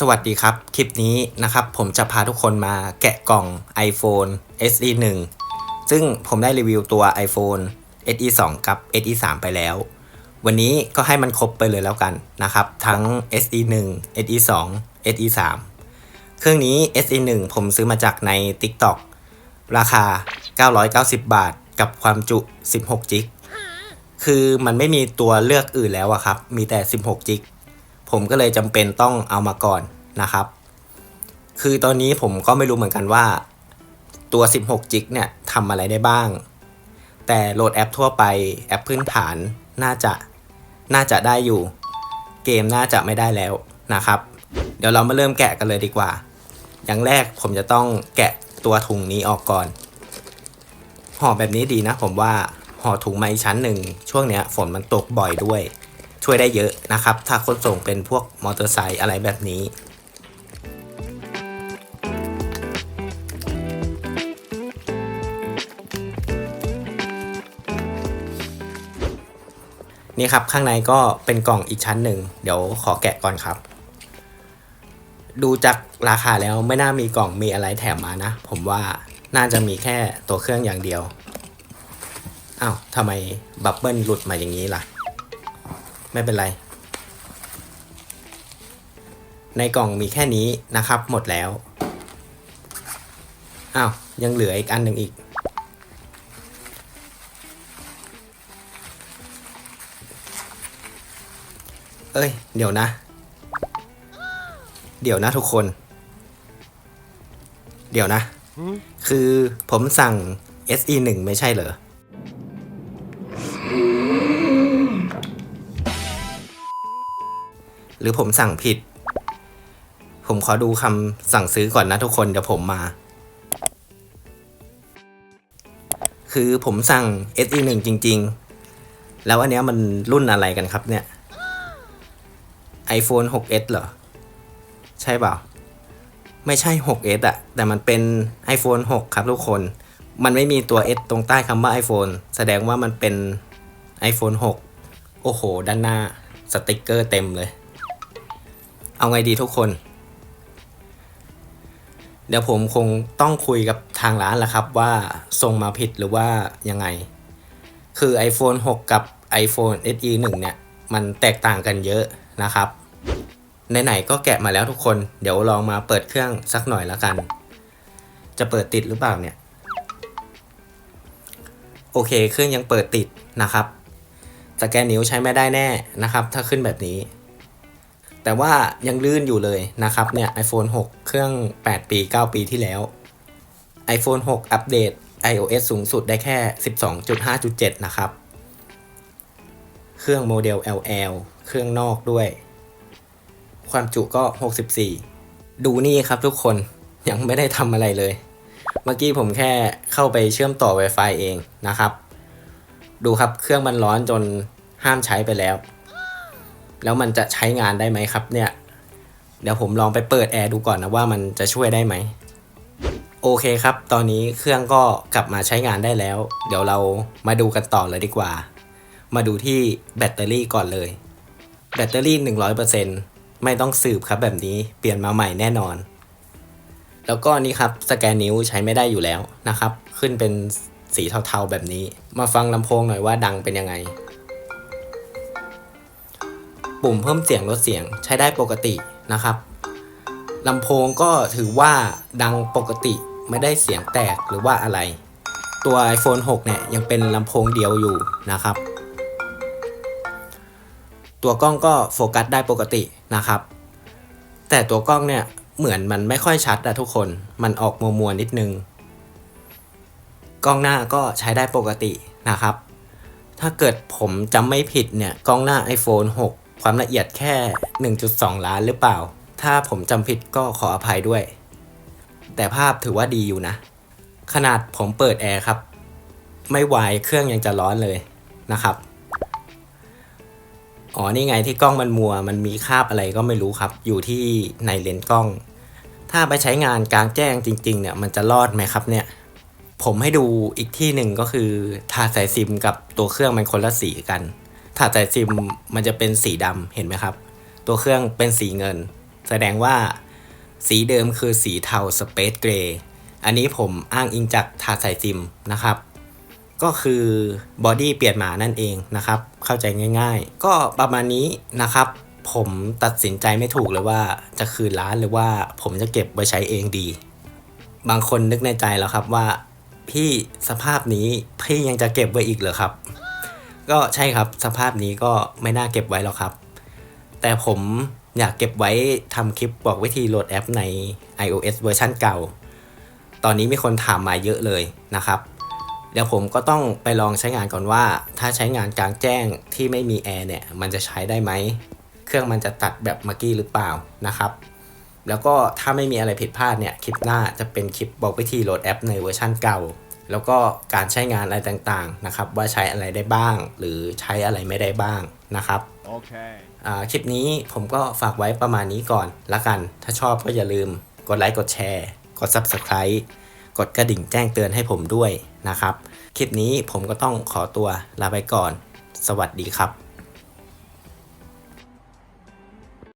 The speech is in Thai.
สวัสดีครับ คลิปนี้นะครับผมจะพาทุกคนมาแกะกล่อง iPhone SE 1ซึ่งผมได้รีวิวตัว iPhone SE 2กับ SE 3ไปแล้ว วันนี้ก็ให้มันครบไปเลยแล้วกันนะครับ ทั้ง SE 1 SE 2 SE 3เครื่องนี้ SE 1ผมซื้อมาจากใน TikTok ราคา 990 บาท กับความจุ 16 จิก คือมันไม่มีตัวเลือกอื่นแล้วอะครับ มีแต่ 16 จิก ผมก็เลยจำเป็นต้องเอามาก่อนนะครับ คือตอนนี้ผมก็ไม่รู้เหมือนกันว่า ตัว 16จิกเนี่ยทำอะไรได้บ้าง แต่โหลดแอปทั่วไปแอปพื้นฐานน่าจะน่าจะได้อยู่ เกมน่าจะไม่ได้แล้วนะครับ เดี๋ยวเรามาเริ่มแกะกันเลยดีกว่า อย่างแรกผมจะต้องแกะตัวถุงนี้ออกก่อนห่อแบบนี้ดีนะผมว่าห่อถุงมาอีกชั้นหนึ่งช่วงเนี้ยฝนมันตกบ่อยด้วย ช่วยได้เยอะนะครับ ถ้าคนส่งเป็นพวกมอเตอร์ไซค์อะไรแบบนี้นี่ครับข้างในก็เป็นกล่องอีกชั้นหนึ่งเดี๋ยวขอแกะก่อนครับ ดูจากราคาแล้วไม่น่ามีกล่องมีอะไรแถมมานะ ผมว่าน่าจะมีแค่ตัวเครื่องอย่างเดียวอ้าวทำไมบับเบิลหลุดมาอย่างนี้ล่ะ ไม่เป็นไร ในกล่องมีแค่นี้นะครับ หมดแล้ว อ้าว ยังเหลืออีกอันหนึ่งอีก เอ้ย เดี๋ยวนะ เดี๋ยวนะทุกคน เดี๋ยวนะ คือผมสั่ง SE 1 ไม่ใช่เหรอ หรือผมสั่งผิด ผมขอดูคำสั่งซื้อก่อนนะทุกคนเดี๋ยวผมมา คือผมสั่ง SE 1 จริง ๆ แล้วอันเนี้ยมันรุ่นอะไรกันครับเนี่ย iPhone 6s เหรอ ใช่เปล่า ไม่ใช่ 6s อะแต่มันเป็น iPhone 6 ครับทุกคน มันไม่มีตัว s ตรงใต้คำว่า iPhone แสดงว่ามันเป็น iPhone 6 โอ้โห ด้านหน้า สติกเกอร์เต็มเลย เอาไงดีทุกคน เดี๋ยวผมคงต้องคุยกับทางร้านแหละครับว่าส่งมาผิดหรือว่ายังไง คือ iPhone 6 กับ iPhone SE 1 เนี่ย มันแตกต่างกันเยอะนะครับไหนๆก็แกะมาแล้วทุกคน เดี๋ยวลองมาเปิดเครื่องสักหน่อยแล้วกัน จะเปิดติดหรือเปล่าเนี่ย โอเคเครื่องยังเปิดติดนะครับ สแกนนิ้วใช้ไม่ได้แน่นะครับ ถ้าขึ้นแบบนี้ แต่ว่ายังลื่นอยู่เลยนะครับเนี่ย iPhone 6 เครื่อง 8 ปี 9 ปีที่แล้ว iPhone 6 อัปเดต iOS สูงสุดได้แค่ 12.5.7 นะครับ เครื่องโมเดล LL เครื่องนอกด้วย ความจุก็ 64 ดูนี่ครับทุกคนยังไม่ได้ทำอะไรเลย เมื่อกี้ผมแค่เข้าไปเชื่อมต่อ Wi-Fi เองนะครับ ดูครับเครื่องมันร้อนจนห้ามใช้ไปแล้ว แล้วมันจะใช้งานได้ไหมครับเนี่ย เดี๋ยวผมลองไปเปิดแอร์ดูก่อนนะว่ามันจะช่วยได้ไหม โอเคครับ ตอนนี้เครื่องก็กลับมาใช้งานได้แล้ว เดี๋ยวเรามาดูกันต่อเลยดีกว่า มาดูที่แบตเตอรี่ก่อนเลย แบตเตอรี่ 100%ไม่ต้องสืบครับแบบนี้เปลี่ยนมาใหม่แน่นอน แล้วก็นี่ครับสแกนนิ้วใช้ไม่ได้อยู่แล้วนะครับ ขึ้นเป็นสีเทาๆแบบนี้ มาฟังลำโพงหน่อยว่าดังเป็นยังไง ปุ่มเพิ่มเสียงลดเสียงใช้ได้ปกตินะครับลำโพงก็ถือว่าดังปกติไม่ได้เสียงแตกหรือว่าอะไร ตัว iPhone 6 เนี่ยยังเป็นลำโพงเดียวอยู่นะครับ ตัวกล้องก็โฟกัสได้ปกตินะครับ แต่ตัวกล้องเนี่ยเหมือนมันไม่ค่อยชัดอะทุกคน มันออกมัวมัวนิดนึง กล้องหน้าก็ใช้ได้ปกตินะครับ ถ้าเกิดผมจำไม่ผิดเนี่ย กล้องหน้า iPhone 6 ความละเอียดแค่ 1.2 ล้านหรือเปล่า ถ้าผมจำผิดก็ขออภัยด้วย แต่ภาพถือว่าดีอยู่นะ ขนาดผมเปิดแอร์ครับ ไม่ไหวเครื่องยังจะร้อนเลยนะครับ อ๋อนี่ไงที่กล้องมันมัว มันมีคาบอะไรก็ไม่รู้ครับ อยู่ที่ในเลนส์กล้อง ถ้าไปใช้งานกลางแจ้งจริง ๆ เนี่ยมันจะรอดไหมครับเนี่ยผมให้ดูอีกที่หนึ่งก็คือถาสายซิมกับตัวเครื่องมันคนละสีกัน ถาดสายซิมมันจะเป็นสีดำเห็นไหมครับ ตัวเครื่องเป็นสีเงิน แสดงว่าสีเดิมคือสีเทาสเปซเกรย์อันนี้ผมอ้างอิงจากถาดใส่ซิมนะครับ ก็คือบอดี้เปลี่ยนมานั่นเองนะครับ เข้าใจง่ายๆ ก็ประมาณนี้นะครับ ผมตัดสินใจไม่ถูกเลยว่าจะคืนร้านหรือว่าผมจะเก็บไว้ใช้เองดี บางคนนึกในใจแล้วครับว่า พี่สภาพนี้พี่ยังจะเก็บไว้อีกเหรอครับ ก็ใช่ครับ สภาพนี้ก็ไม่น่าเก็บไว้หรอกครับ แต่ผมอยากเก็บไว้ทำคลิปบอกวิธีโหลดแอปใน iOS เวอร์ชันเก่า ตอนนี้มีคนถามมาเยอะเลยนะครับ เดี๋ยวผมก็ต้องไปลองใช้งานก่อนว่า ถ้าใช้งานกลางแจ้งที่ไม่มีแอร์เนี่ย มันจะใช้ได้ไหม เครื่องมันจะตัดแบบเมื่อกี้หรือเปล่านะครับ แล้วก็ถ้าไม่มีอะไรผิดพลาดเนี่ย คลิปหน้าจะเป็นคลิปบอกวิธีโหลดแอปในเวอร์ชันเก่า แล้วก็การใช้งานอะไรต่างๆนะครับว่าใช้อะไรได้บ้าง หรือใช้อะไรไม่ได้บ้างนะครับ Okay. อ่าคลิปนี้ผมก็ฝากไว้ประมาณนี้ก่อนละกัน ถ้าชอบก็อย่าลืมกดไลค์กดแชร์ กด Subscribe กดกระดิ่งแจ้งเตือนให้ผมด้วยนะครับ คลิปนี้ผมก็ต้องขอตัวลาไปก่อน สวัสดีครับ